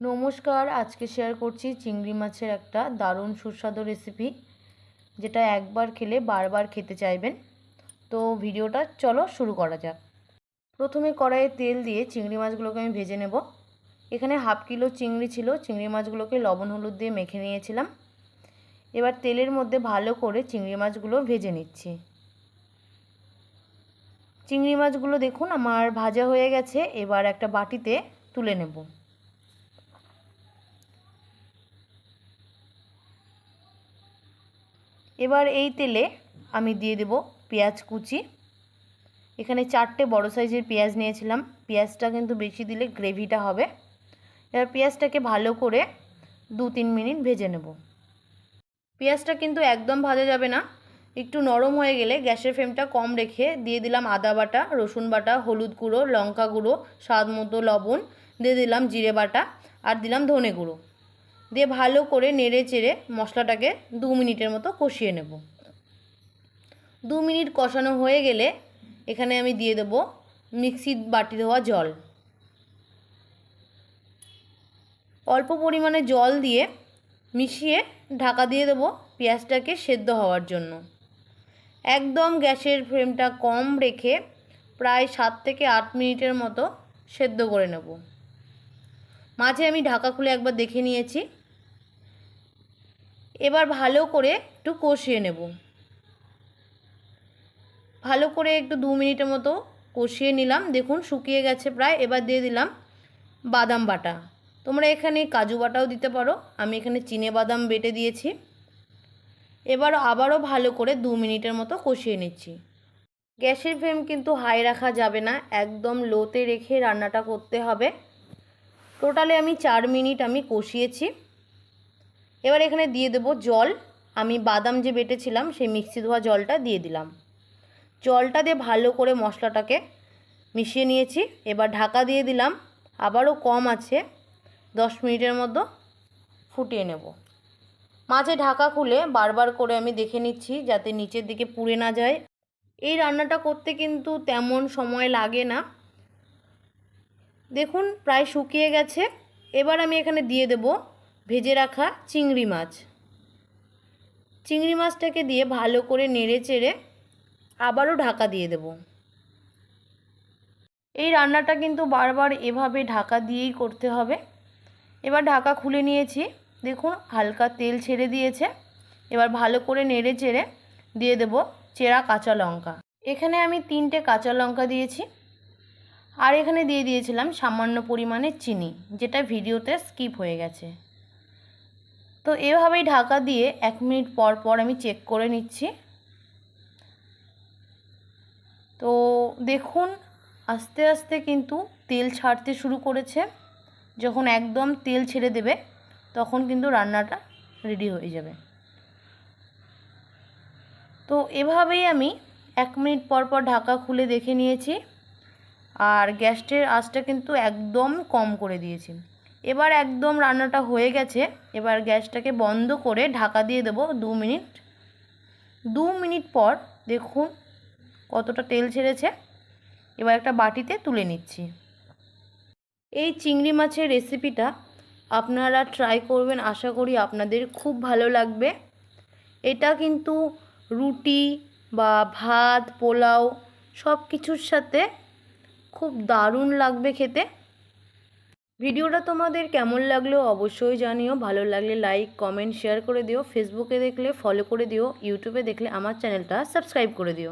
নমস্কার, আজকে শেয়ার করছি চিংড়ি মাছের একটা দারুণ সুস্বাদু রেসিপি যেটা একবার খেলে বারবার খেতে চাইবেন। তো ভিডিওটা চলো শুরু করা যাক। প্রথমে কড়াইয়ে তেল দিয়ে চিংড়ি মাছগুলোকে আমি ভেজে নেব। এখানে হাফ কিলো চিংড়ি ছিল, চিংড়ি মাছগুলোকে লবণ হলুদ দিয়ে মেখে নিয়েছিলাম। এবার তেলের মধ্যে ভালো করে চিংড়ি মাছগুলো ভেজে নিচ্ছি। চিংড়ি মাছগুলো দেখুন, আমার ভাজা হয়ে গেছে, এবার একটা বাটিতে তুলে নেব। এবার এই তেলে আমি দিয়ে দেব পেঁয়াজ কুচি। এখানে চারটে বড় সাইজের পেঁয়াজ নিয়েছিলাম। পেঁয়াজটা কিন্তু বেশি দিলে গ্রেভিটা হবে। এবার পেঁয়াজটাকে ভালো করে দু তিন মিনিট ভেজে নেব। পেঁয়াজটা কিন্তু একদম ভাজা যাবে না। একটু নরম হয়ে গেলে গ্যাসের ফ্লেমটা কম রেখে দিয়ে দিলাম আদা বাটা, রসুন বাটা, হলুদ গুঁড়ো, লঙ্কা গুঁড়ো, স্বাদ মতো লবণ। দিয়ে দিলাম জিরে বাটা আর দিলাম ধনে গুঁড়ো। দিয়ে ভালো করে নেড়ে চেড়ে মশলাটাকে দু মিনিটের মতো কষিয়ে নেব। দু মিনিট কষানো হয়ে গেলে এখানে আমি দিয়ে দেব মিক্সি বাটি দেওয়া জল। অল্প পরিমাণে জল দিয়ে মিশিয়ে ঢাকা দিয়ে দেবো পেঁয়াজটাকে সেদ্ধ হওয়ার জন্য। একদম গ্যাসের ফ্লেমটা কম রেখে প্রায় সাত থেকে আট মিনিটের মতো সেদ্ধ করে নেব। মাঝে আমি ঢাকা খুলে একবার দেখে নিয়েছি। এবার ভালো করে একটু কষিয়ে নেব। ভালো করে একটু দু মিনিটের মতো কষিয়ে নিলাম। দেখুন শুকিয়ে গেছে প্রায়। এবার দিয়ে দিলাম বাদাম বাটা। তোমরা এখানে কাজু বাটাও দিতে পারো। আমি এখানে চিনে বাদাম বেটে দিয়েছি। এবার আবারও ভালো করে দু মিনিটের মতো কষিয়ে নিচ্ছি। গ্যাসের ফ্লেম কিন্তু হাই রাখা যাবে না। একদম লোতে রেখে রান্নাটা করতে হবে। টোটালে আমি চার মিনিট আমি কষিয়েছি। এবার এখানে দিয়ে দেবো জল। আমি বাদাম যে বেটেছিলাম, সেই মিক্সি ধোয়া জলটা দিয়ে দিলাম। জলটা দিয়ে ভালো করে মশলাটাকে মিশিয়ে নিয়েছি। এবার ঢাকা দিয়ে দিলাম। আবারও কম আছে, দশ মিনিটের মতো ফুটিয়ে নেব। মাঝে ঢাকা খুলে বারবার করে আমি দেখে নিচ্ছি, যাতে নিচের দিকে পুড়ে না যায়। এই রান্নাটা করতে কিন্তু তেমন সময় লাগে না। দেখুন, প্রায় শুকিয়ে গেছে। এবার আমি এখানে দিয়ে দেব ভেজে রাখা চিংড়ি মাছ। চিংড়ি মাছটাকে দিয়ে ভালো করে নেড়ে চেড়ে আবারও ঢাকা দিয়ে দেব। এই রান্নাটা কিন্তু বারবার এভাবে ঢাকা দিয়েই করতে হবে। এবার ঢাকা খুলে নিয়েছি। দেখুন, হালকা তেল ছেড়ে দিয়েছে। এবার ভালো করে নেড়ে চেড়ে দিয়ে দেব চেরা কাঁচা লঙ্কা। এখানে আমি তিনটে কাঁচা লঙ্কা দিয়েছি। আর এখানে দিয়ে দিয়েছিলাম সামান্য পরিমাণে চিনি, যেটা ভিডিওতে স্কিপ হয়ে গেছে। তো এভাবেই ঢাকা দিয়ে এক মিনিট পর পর আমি চেক করে নিচ্ছি। তো দেখুন, আস্তে আস্তে কিন্তু তেল ছাড়তে শুরু করেছে। যখন একদম তেল ছেড়ে দেবে, তখন কিন্তু রান্নাটা রেডি হয়ে যাবে। তো এভাবেই আমি এক মিনিট পর পর ঢাকা খুলে দেখে নিয়েছি। আর গ্যাসটির আঁচটা কিন্তু একদম কম করে দিয়েছি। এবার একদম রান্নাটা হয়ে গেছে। এবার গ্যাসটাকে বন্ধ করে ঢাকা দিয়ে দেবো দু মিনিট। দু মিনিট পর দেখুন কতটা তেল ছেড়েছে। এবার একটা বাটিতে তুলে নিচ্ছি। এই চিংড়ি মাছের রেসিপিটা আপনারা ট্রাই করবেন, আশা করি আপনাদের খুব ভালো লাগবে। এটা কিন্তু রুটি বা ভাত, পোলাও সব কিছুর সাথে খুব দারুণ লাগবে খেতে। ভিডিওটা তোমাদের কেমন লাগল অবশ্যই জানিও। ভালো লাগলে লাইক কমেন্ট শেয়ার করে দিও। ফেসবুকে দেখলে ফলো করে দিও। ইউটিউবে দেখলে আমার চ্যানেলটা সাবস্ক্রাইব করে দিও।